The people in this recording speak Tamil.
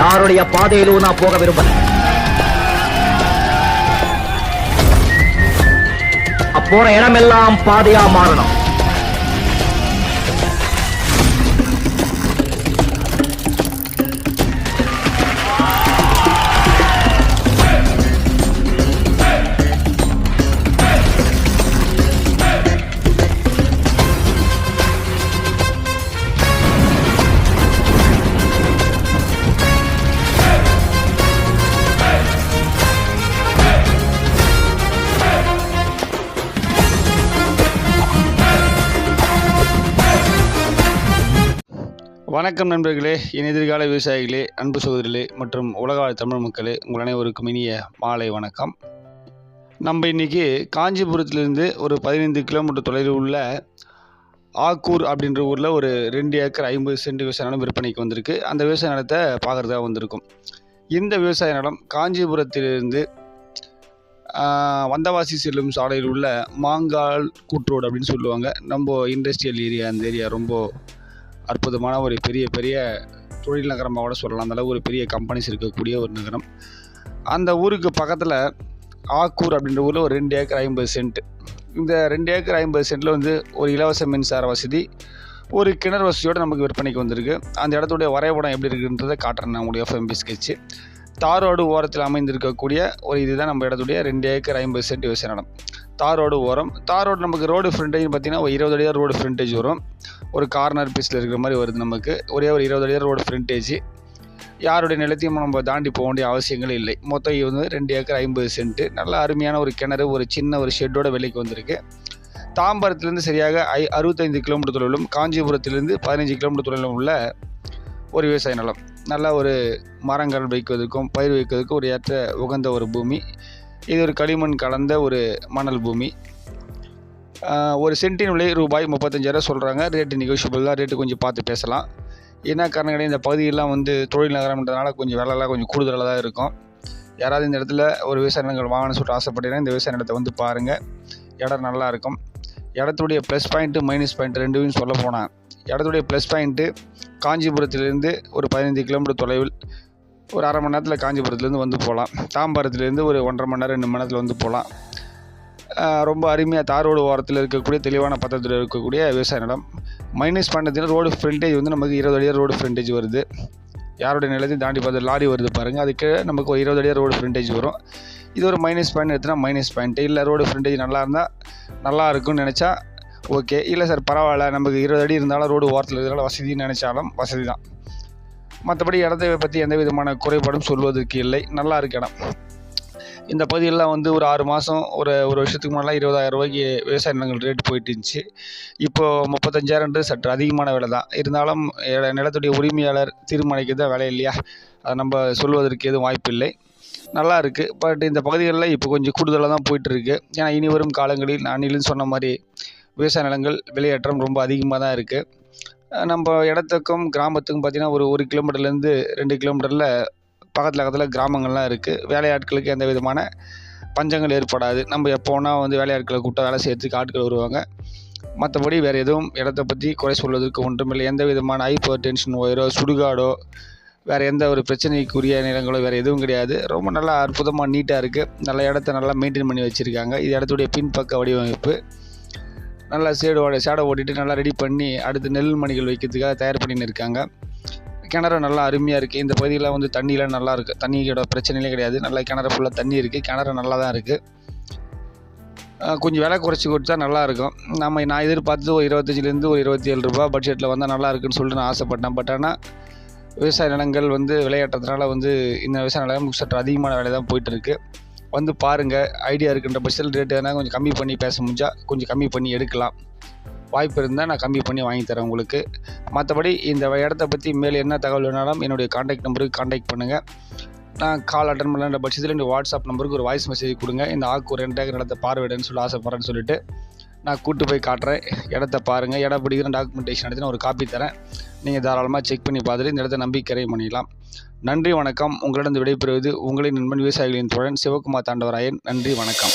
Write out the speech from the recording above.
யாருடைய பாதையிலும் நான் போக விரும்பல. போற இடமெல்லாம் பாதையா மாறணும். வணக்கம் நண்பர்களே என் எதிர்கால விவசாயிகளே அன்பு சகோதரிகளே மற்றும் உலகவாழ் தமிழ் மக்களே உங்கள் அனைவருக்கும் இனிய மாலை வணக்கம். நம்ம இன்றைக்கி காஞ்சிபுரத்துலேருந்து ஒரு பதினைந்து கிலோமீட்டர் தொலைவில் உள்ள ஆக்கூர் அப்படின்ற ஊரில் ஒரு ரெண்டு ஏக்கர் ஐம்பது சென்ட் விவசாய நிலம் விற்பனைக்கு வந்திருக்கு. அந்த விவசாய நிலத்தை பார்க்குறதா வந்திருக்கும். இந்த விவசாய நிலம் காஞ்சிபுரத்திலிருந்து வந்தவாசி செல்லும் சாலையில் உள்ள மாங்கால் கூட்ரோடு அப்படின்னு சொல்லுவாங்க. நம்ம இண்டஸ்ட்ரியல் ஏரியா அந்த ஏரியா ரொம்ப அற்புதமான ஒரு பெரிய பெரிய தொழில் நகரமாக கூட சொல்லலாம். அந்தளவு ஒரு பெரிய கம்பெனிஸ் இருக்கக்கூடிய ஒரு நகரம். அந்த ஊருக்கு பக்கத்தில் ஆக்கூர் அப்படின்ற ஊரில் ஒரு ரெண்டு ஏக்கர் ஐம்பது சென்ட் இந்த ரெண்டு ஏக்கர் ஐம்பது சென்ட்டில் வந்து ஒரு இலவச மின்சார வசதி ஒரு கிணறு வசதியோடு நமக்கு விற்பனைக்கு வந்திருக்கு. அந்த இடத்துடைய வரைபடம் எப்படி இருக்குன்றதை காட்டுறேன் நான் உங்களுடைய எஃப்எம்பி ஸ்கெட்சு தாரோடு ஓரத்தில் அமைந்திருக்கக்கூடிய ஒரு இதுதான் நம்ம இடத்துடைய ரெண்டு ஏக்கர் ஐம்பது சென்ட் விவசாய நிலம். தார் ரோடு ஓரம். தார் ரோடு நமக்கு ரோடு ஃப்ரண்டேஜ் பார்த்தீங்கன்னா ஒரு இருபது தான் ரோடு ஃப்ரண்டேஜ் வரும். ஒரு கார்னர் பீஸில் இருக்கிற மாதிரி வருது நமக்கு. ஒரே ஒரு இருபது தான் ரோடு ஃப்ரண்டேஜ் யாருடைய நிலத்தையும் நம்ம தாண்டி போக வேண்டிய அவசியங்கள் இல்லை. மொத்தம் இது வந்து ரெண்டு ஏக்கர் ஐம்பது சென்ட்டு நல்ல அருமையான ஒரு கிணறு ஒரு சின்ன ஒரு ஷெட்டோட விலைக்கு வந்திருக்கு. தாம்பரத்துலேருந்து சரியாக ஐ அறுபத்தைந்து கிலோமீட்டர் தொலைவிலும் காஞ்சிபுரத்திலேருந்து பதினஞ்சு கிலோமீட்டர் தொலைவிலும் உள்ள ஒரு விவசாய நிலம். நல்ல ஒரு மரங்கள் வைக்கிறதுக்கும் பயிர் வைக்கிறதுக்கும் ஒரு ஏற்ற உகந்த ஒரு பூமி. இது ஒரு களிமண் கலந்த ஒரு மணல் பூமி. ஒரு சென்டின் விலை ரூபாய் முப்பத்தஞ்சாயிரம் சொல்கிறாங்க ரேட்டு நெகோஷியபிள் தான். ரேட்டு கொஞ்சம் பார்த்து பேசலாம். என்ன காரணம் கிடையாது இந்த பகுதியெல்லாம் வந்து தொழில் நகரம்ன்றதுனால கொஞ்சம் விலைலாம் கொஞ்சம் கூடுதலாக தான் இருக்கும். யாராவது இந்த இடத்துல ஒரு விவசாய நிலங்கள் வாங்கணும்னு சொல்லிட்டு ஆசைப்பட்டீங்கன்னா இந்த விவசாய நிலத்தை வந்து பாருங்கள் இடம் நல்லா இருக்கும். இடத்துடைய ப்ளஸ் பாயிண்ட்டு மைனஸ் பாயிண்ட் ரெண்டுமே சொல்ல போனால் இடத்துடைய ப்ளஸ் பாயிண்ட்டு காஞ்சிபுரத்திலிருந்து ஒரு பதினைந்து கிலோமீட்டர் தொலைவில் ஒரு அரை மணி நேரத்தில் காஞ்சிபுரத்துலேருந்து வந்து போகலாம். தாம்பரத்துலேருந்து ஒரு ஒன்றரை மணி நேரம் ரெண்டு மணி நேரத்தில் வந்து போகலாம். ரொம்ப அருமையாக தார் ரோடு ஓரத்தில் இருக்கக்கூடிய தெளிவான பத்திரத்தில் இருக்கக்கூடிய விவசாய நிலம். மைனஸ் பண்ணதுன்னா ரோடு ஃப்ரண்டேஜ் வந்து நமக்கு இருபது அடியாக ரோடு ஃப்ரண்டேஜ் வருது. யாருடைய நிலத்தையும் தாண்டி பார்த்து லாரி வருது பாருங்கள் அதுக்கு நமக்கு ஒரு இருபது அடியாக ரோடு ஃப்ரண்டேஜ் வரும். இது ஒரு மைனஸ் பாயிண்ட் எடுத்துனா மைனஸ் பாயிண்ட் இல்லை ரோடு ஃப்ரண்டேஜ் நல்லா இருந்தால் நல்லா இருக்கும்னு நினச்சா ஓகே இல்லை சார் பரவாயில்ல. நமக்கு இருபது அடி இருந்தாலும் ரோடு ஓரத்தில் இருந்தாலும் வசதின்னு நினச்சாலும் வசதி தான் மற்றபடி இடத்தை பற்றி எந்த விதமான குறைபாடும் சொல்வதற்கு இல்லை. நல்லா இருக்கு இடம். இந்த பகுதியெல்லாம் வந்து ஒரு ஆறு மாதம் ஒரு ஒரு வருஷத்துக்கு முன்னாடி இருபதாயிரம் ரூபாய்க்கு விவசாய நிலங்கள் ரேட் போயிட்டு இருந்துச்சு. இப்போது முப்பத்தஞ்சாயிரம்ன்றது சற்று அதிகமான விலை தான். இருந்தாலும் நிலத்துடைய உரிமையாளர் தீர்மானிக்கிறது தான் விலை இல்லையா? அதை நம்ம சொல்வதற்கு எதுவும் வாய்ப்பு இல்லை. நல்லா இருக்குது பட் இந்த பகுதிகளில் இப்போ கொஞ்சம் கூடுதலாக தான் போயிட்டுருக்கு ஏன்னா இனி வரும் காலங்களில் நான் சொன்ன மாதிரி விவசாய நிலங்கள் விலையேற்றம் ரொம்ப அதிகமாக தான் இருக்குது நம்ம இடத்துக்கும் கிராமத்துக்கும் பார்த்திங்கன்னா ஒரு ஒரு கிலோமீட்டர்லேருந்து ரெண்டு கிலோமீட்டரில் பக்கத்தில் பக்கத்தில் கிராமங்கள்லாம் இருக்குது வேலையாட்களுக்கு எந்த விதமான பஞ்சங்கள் ஏற்படாது. நம்ம எப்போனா வந்து வேலையாட்களை கூப்பிட்டா வேலை செய்கிறதுக்கு ஆட்கள் வருவாங்க. மற்றபடி வேறு எதுவும் இடத்த பற்றி குறை சொல்வதற்கு ஒன்றுமில்லை. எந்த விதமான ஹைப்பர் டென்ஷன் ஒயரோ சுடுகாடோ வேறு எந்த ஒரு பிரச்சனைக்குரிய நிலங்களோ வேறு எதுவும் கிடையாது. ரொம்ப நல்லா அற்புதமாக நீட்டாக இருக்குது நல்ல இடத்த நல்லா மெயின்டைன் பண்ணி வச்சுருக்காங்க. இது இடத்துடைய பின்பக்க வடிவமைப்பு. நல்லா சேடு ஓட சேடை ஓட்டிட்டு நல்லா ரெடி பண்ணி அடுத்து நெல் மணிகள் வைக்கிறதுக்காக தயார் பண்ணின்னு இருக்காங்க. கிணறு நல்லா அருமையாக இருக்குது இந்த பகுதியில் வந்து தண்ணியெலாம் நல்லா இருக்குது தண்ணியோட பிரச்சனையிலே கிடையாது. நல்லா கிணறு ஃபுல்லாக தண்ணி இருக்குது கிணறு நல்லா தான் இருக்குது கொஞ்சம் விலை குறைச்சி கொடுத்தா நல்லாயிருக்கும் நம்ம நான் எதிர்பார்த்தது ஒரு இருபத்தஞ்சிலேருந்து ஒரு இருபத்தி ஏழு ரூபா பட்ஜெட்டில் வந்தால் நல்லா இருக்குன்னு சொல்லிட்டு நான் ஆசைப்பட்டேன். பட் ஆனால் விவசாய நிலங்கள் வந்து விளையாட்டுறதுனால வந்து இந்த விவசாய நிலம் சற்று அதிகமான விலை தான் போயிட்டு இருக்குது வந்து பாருங்கள் ஐடியா இருக்கின்ற பட்சத்தில் ரேட் எதனா கொஞ்சம் கம்மி பண்ணி பேச முடிஞ்சால் கொஞ்சம் கம்மி பண்ணி எடுக்கலாம். வாய்ப்பு இருந்தால் நான் கம்மி பண்ணி வாங்கி தரேன் உங்களுக்கு. மற்றபடி இந்த இடத்த பற்றி மேலே என்ன தகவல் வேணாலும் என்னுடைய காண்டாக்ட் நம்பருக்கு காண்டாக்ட் பண்ணுங்கள் நான் கால் அட்டன் பண்ணுற பட்சத்தில் என்னுடைய வாட்ஸ்அப் நம்பருக்கு ஒரு வாய்ஸ் மெசேஜ் கொடுங்க. இந்த ஆக்கு ஒரு ரெண்டாயிரம் இடத்த பார்வையிடன்னு சொல்லி ஆசைப்பட்றேன்னு சொல்லிட்டு நான் கூட்டு போய் காட்டுறேன். இடத்த பாருங்கள் இடம் பிடிக்கிற டாக்குமெண்டேஷன் எடுத்து நான் ஒரு காப்பி தரேன். நீங்கள் தாராளமாக செக் பண்ணி பார்த்துட்டு இந்த இடத்த நம்பிக்கரை பண்ணிடலாம். நன்றி வணக்கம். உங்களிடம் விடைபெறுவது உங்களின் நண்பன் விவசாயிகளின் தோழன் சிவகுமார் தாண்டவராயன். நன்றி வணக்கம்.